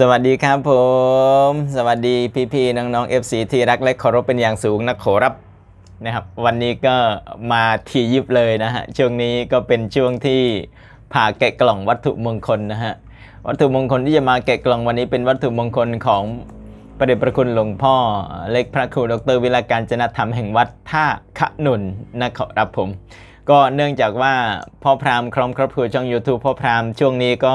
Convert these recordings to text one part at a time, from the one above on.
สวัสดีครับผม สวัสดีพี่ๆน้องๆ FC ที่รักและเคารพเป็นอย่างสูงนะขอรับนะครับวันนี้ก็มาทียิบเลยนะฮะช่วงนี้ก็เป็นช่วงที่ผ่าแกะกล่องวัตถุมงคลนะฮะวัตถุมงคลที่จะมาแกะกล่องวันนี้เป็นวัตถุมงคลของประเดชพระคุณหลวงพ่อเล็กพระครูดรวิรการจนธรรมแห่งวัดท่าขนุนนะขอรับผม ก็เนื่องจากว่าพ่อพรามครอมครอบครัวช่อง YouTube พ่อพรามช่วงนี้ก็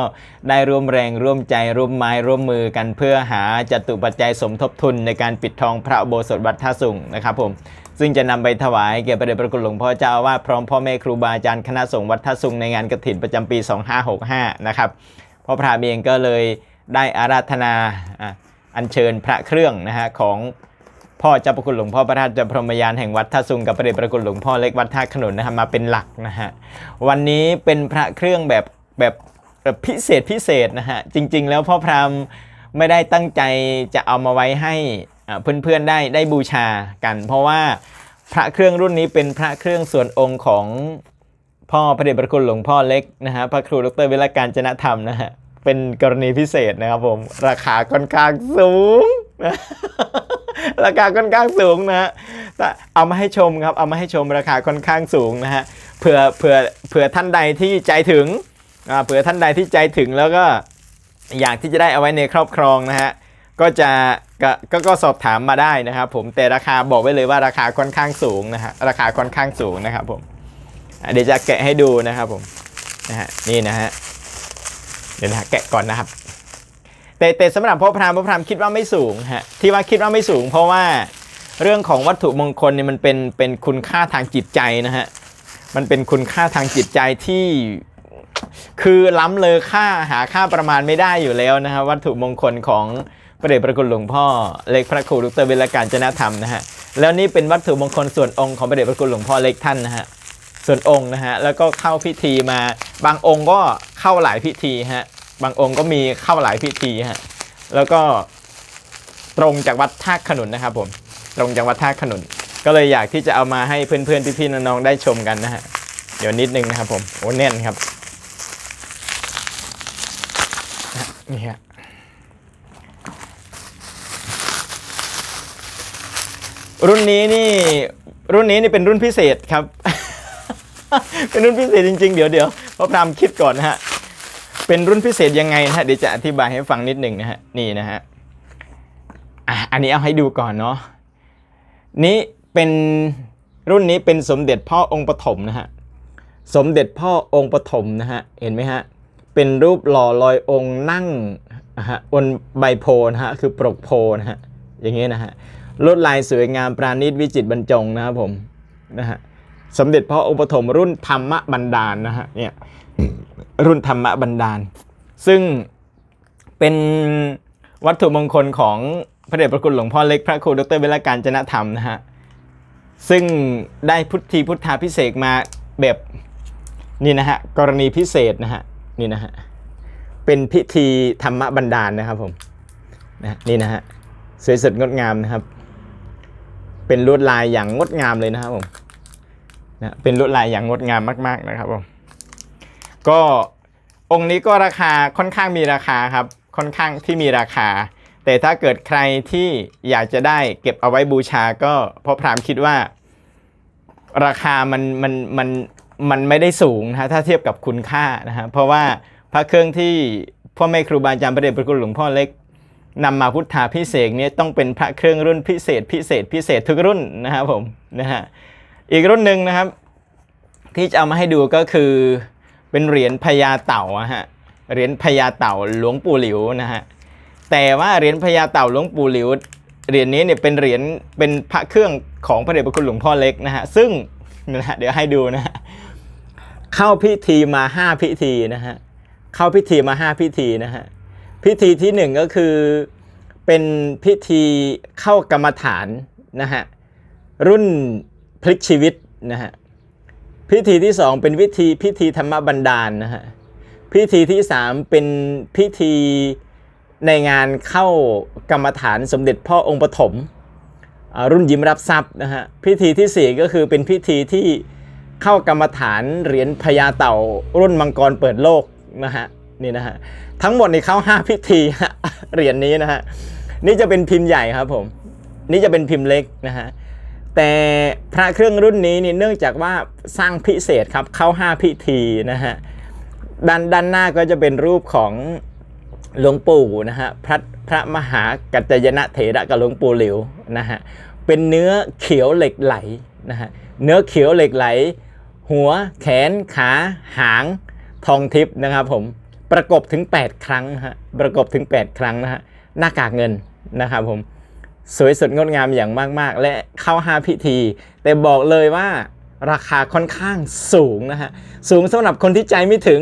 ได้ร่วมแรงร่วมใจร่วมไม้ร่วมมือกันเพื่อหาจตุปัจจัยสมทบทุนในการปิดทองพระโบสถวัดท่าสุงนะครับผมซึ่งจะนำไปถวายแก่พระเดชพระคุณหลวงพ่อเจ้าอาวาพร้อมพ่อแม่ครูบาอาจารย์คณะสงฆ์วัดท่าสุงในงานกฐินประจำปี 2565 นะครับพ่อพรามเองก็เลยได้อาราธนาอัญเชิญพระเครื่องนะฮะของ พ่อเจ้าประคุณหลวงพ่อพระราชพรหมยานแห่งวัดท่าซุงกับพระเดชพระคุณหลวงพ่อเล็กวัดท่าขนุนนะครับมาเป็นหลักนะฮะวันนี้เป็นพระเครื่องแบบแบบแบบพิเศษพิเศษนะฮะจริง ๆ แล้วพ่อพรามไม่ได้ตั้งใจจะเอามาไว้ให้อ่าเพื่อนๆได้ได้บูชากัน เพราะว่าพระเครื่องรุ่นนี้เป็นพระเครื่องส่วนองค์ของพ่อพระเดชพระคุณหลวงพ่อเล็กนะฮะพระครูดรวิรการจนธรรมนะฮะเป็นกรณีพิเศษนะครับผมราคาค่อนข้างสูง ราคาค่อนข้างสูงนะฮะเอามาให้ชมครับ เอามาให้ชมราคาค่อนข้างสูงนะฮะเผื่อเผื่อเผื่อท่านใดที่ใจถึงอ่าเผื่อท่านใดที่ใจถึงแล้วก็อยากที่จะได้เอาไว้ในครอบครองนะฮะก็จะก็ก็ก็สอบถามมาได้นะครับผมแต่ราคาบอกไว้เลยว่าราคาค่อนข้างสูงนะฮะราคาค่อนข้างสูงนะครับผมเดี๋ยวจะแกะให้ดูนะครับผมนะฮะนี่นะฮะเดี๋ยวนะแกะก่อนนะครับ แต่แต่สำหรับพ่อพรามพ่อพรามคิดว่าไม่สูงฮะที่ว่าคิดว่าไม่สูง เพราะว่าเรื่องของวัตถุมงคลเนี่ยมันเป็นเป็นคุณค่าทางจิตใจนะฮะมันเป็นคุณค่าทางจิตใจที่คือล้ำเลอค่าหาค่าประมาณไม่ได้อยู่แล้วนะฮะวัตถุมงคลของพระเดชพระคุณหลวงพ่อเล็กพระครูดรเวลการจนธรรมนะฮะแล้วนี่เป็นวัตถุมงคลส่วนองค์ของพระเดชพระคุณหลวงพ่อเล็กท่านนะฮะส่วนองค์นะฮะแล้วก็เข้าพิธีมาบางองค์ก็เข้าหลายพิธีฮะ บางองค์ก็มีเข้าหลายพิธีฮะแล้วก็ตรงจากวัดท่าขนุนนะครับผมตรงจากวัดท่าขนุน ก็เลยอยากที่จะเอามาให้เพื่อนๆพี่ๆน้องๆได้ชมกันนะฮะเดี๋ยวนิดนึงนะครับผมโอ้แน่นครับนี่ฮะรุ่นนี้นี่รุ่นนี้นี่เป็นรุ่นพิเศษครับ เป็นรุ่นพิเศษจริง ๆ เดี๋ยวเดี๋ยวพ่อพรามคิดก่อนนะฮะ เป็นรุ่นพิเศษยังไงนะฮะเดี๋ยวจะอธิบายให้ฟังนิดหนึ่งนะฮะนี่นะฮะอะอันนี้เอาให้ดูก่อนเนาะนี่เป็นรุ่นนี้เป็นสมเด็จพ่อองค์ปฐมนะฮะสมเด็จพ่อองค์ปฐมนะฮะเห็นไหมฮะเป็นรูปหล่อลอยองค์นั่งฮะบนใบโพนะฮะคือปรกโพนะฮะอย่างนี้นะฮะลวดลายสวยงามปราณีตวิจิตบรรจงนะครับผมนะฮะสมเด็จพ่อองค์ปฐมรุ่นธรรมบันดาลนะฮะเนี่ย รุ่นธรรมบันดาล ซึ่งเป็นวัตถุมงคลของพระเดชพระคุณหลวงพ่อเล็กพระครูดรเวลการจนธรรมนะฮะ ซึ่งได้พุทธีพุทธาพิเศษมาแบบนี่นะฮะกรณีพิเศษนะฮะนี่นะฮะเป็นพิธีธรรมบันดาลนะครับผมนะนี่นะฮะสวยสดงดงามนะครับ เป็นลวดลายอย่างงดงามเลยนะครับผมนะเป็นลวดลายอย่างงดงามมาก ๆนะครับผม ก็องค์นี้ก็ราคาค่อนข้างมีราคาครับ ค่อนข้างที่มีราคา แต่ถ้าเกิดใครที่อยากจะได้เก็บเอาไว้บูชาก็เพราะพรามคิดว่า ราคามันมันมันมันไม่ได้สูงนะถ้าเทียบกับคุณค่านะฮะเพราะว่าพระเครื่องที่พ่อแม่ครูบาอาจารย์พระเดชพระคุณหลวงพ่อเล็กนำมาพุทธาพิเศษเนี่ยต้องเป็นพระเครื่องรุ่นพิเศษ พิเศษ พิเศษทุกรุ่นนะครับผมนะฮะอีกรุ่นหนึ่งนะครับ ที่จะเอามาให้ดูก็คือ เป็นเหรียญพญาเต่าอะฮะเหรียญพญาเต่าหลวงปู่หลิวนะฮะแต่ว่าเหรียญพญาเต่าหลวงปู่หลิวเหรียญนี้เนี่ยเป็นเหรียญเป็นพระเครื่องของพระเดชพระคุณหลวงพ่อเล็กนะฮะซึ่งนะฮะเดี๋ยวให้ดูนะฮะเข้าพิธีมาห้าพิธีนะฮะเข้าพิธีมาห้าพิธีนะฮะพิธีที่หนึ่งก็คือเป็นพิธีเข้ากรรมฐานนะฮะรุ่นพลิกชีวิตนะฮะ พิธีที่สองเป็นวิธีพิธีธรรมบันดาลนะฮะพิธีที่สามเป็นพิธีในงานเข้ากรรมฐานสมเด็จพ่อองค์ปฐมรุ่นยิ้มรับทรัพย์นะฮะพิธีที่สี่ก็คือเป็นพิธีที่เข้ากรรมฐานเหรียญพญาเต่ารุ่นมังกรเปิดโลกนะฮะนี่นะฮะทั้งหมดในเข้าห้าพิธีเหรียญนี้นะฮะนี่จะเป็นพิมพ์ใหญ่ครับผม นี่จะเป็นพิมพ์เล็กนะฮะ แต่พระเครื่องรุ่นนี้นี่เนื่องจากว่าสร้างพิเศษครับเข้า 5 พิธีนะฮะด้านด้านหน้าก็จะเป็นรูปของหลวงปู่นะฮะพระพระมหากัจจยนะเถระกับหลวงปู่หลิวนะฮะเป็นเนื้อเขียวเหล็กไหลนะฮะเนื้อเขียวเหล็กไหล หัวแขนขาหางทองทิพย์นะครับผมประกบถึง 8 ครั้งฮะประกบถึง 8 ครั้งนะฮะหน้ากากเงินนะครับผม สวยสดงดงามอย่างมาก ๆ และเข้า5พิธี แต่บอกเลยว่าราคาค่อนข้างสูงนะฮะ สูงสำหรับคนที่ใจไม่ถึง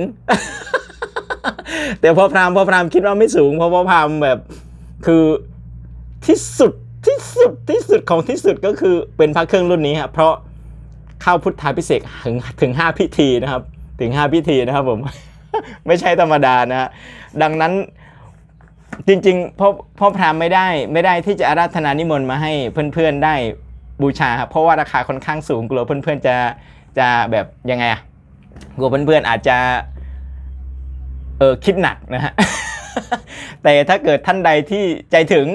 แต่พอพรามพอพรามคิดว่าไม่สูงเพราะพอพรามแบบคือที่สุดที่สุดที่สุดของที่สุดก็คือเป็นพระเครื่องรุ่นนี้ครับเพราะเข้าพุทธาพิเศษถึงถึง5พิธีนะครับ ถึง5พิธีนะครับผม ไม่ใช่ธรรมดานะฮะดังนั้น จริงๆพ่อพ่อพรามไม่ได้ไม่ได้ที่จะอาราธนานิมนต์มาให้เพื่อนๆได้บูชาครับเพราะว่าราคาค่อนข้างสูงกลัวเพื่อนๆจะจะแบบยังไงอะกลัวเพื่อนๆอาจจะเออคิดหนักนะฮะ แต่ถ้าเกิดท่านใดที่ใจถึง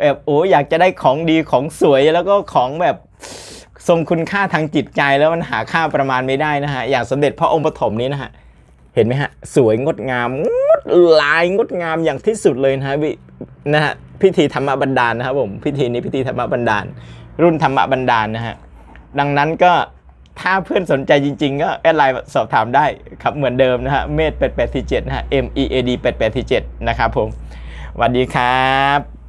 แบบโอ้อยากจะได้ของดีของสวยแล้วก็ของแบบทรงคุณค่าทางจิตใจแล้วมันหาค่าประมาณไม่ได้นะฮะ อย่างสมเด็จพระองค์ปฐมนี้นะฮะ เห็นไหมฮะ สวยงดงาม ลายงดงามอย่างที่สุดเลยนะฮะวินะฮะพิธีธรรมบันดาลนะครับผมพิธีนี้พิธีธรรมบันดาล รุ่นธรรมบันดาลนะฮะดังนั้นก็ถ้าเพื่อนสนใจจริง ๆ ก็แอดไลน์สอบถามได้ครับเหมือนเดิมนะฮะเมดแปดทีเจ็ดนะฮะ M E A D 8847นะครับผมสวัสดีครับ